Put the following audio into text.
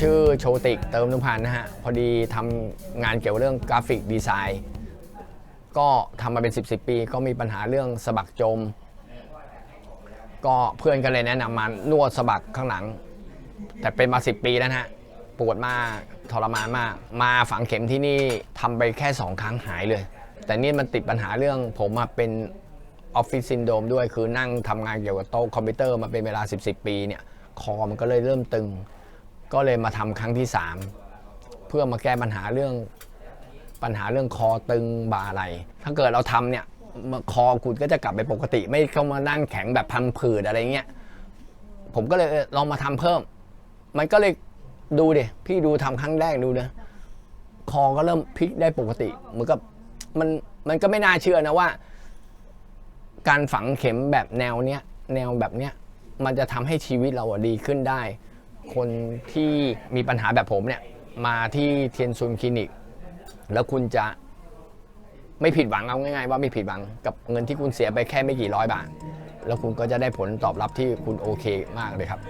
ชื่อโชติกเติมนุพันธ์นะฮะ พอดีทำงานเกี่ยวกับเรื่องกราฟิกดีไซน์ ก็ทำมาเป็น 10 10ปี ก็มีปัญหาเรื่องสะบักจม ก็เพื่อนก็เลยแนะนำมานวดสะบักข้างหลัง แต่เป็นมา 10 ปีแล้วนะฮะ ปวดมากทรมานมาก มาฝังเข็มที่นี่ทำไปแค่ 2 ครั้งหายเลย แต่นี่มันติดปัญหาเรื่องผมมาเป็นออฟฟิศซินโดรมด้วยคือนั่งทำงานเกี่ยวกับโต๊ะคอมพิวเตอร์มาเป็นเวลา 10 10ปีเนี่ยคอมันก็เลยเริ่มตึง ก็เลยมาทำครั้งที่ 3 เพื่อมาแก้ปัญหาเรื่องปัญหาเรื่องคอตึงบ่าไหลถ้าเกิดเราทำเนี่ยคอคุณก็จะกลับไปปกติ ไม่เข้ามานั่งแข็งแบบพันผืดอะไรเงี้ยผมก็เลยลองมาทำเพิ่ม มันก็เลยดูดิพี่ดูทำครั้งแรกดูนะคอก็เริ่มพลิกได้ปกติเหมือนกับมันมันก็ไม่น่าเชื่อนะว่า การฝังเข็มแบบแนวเนี้ยแนวแบบเนี้ยมันจะทำให้ชีวิตเราดีขึ้นได้ คนที่มีปัญหาแบบผมเนี่ยมาที่เทียนซุนคลินิก แล้วคุณจะไม่ผิดหวังเอาง่ายๆ ว่าไม่ผิดหวังกับเงินที่คุณเสียไปแค่ไม่กี่ร้อยบาท แล้วคุณก็จะได้ผลตอบรับที่คุณโอเคมากเลยครับ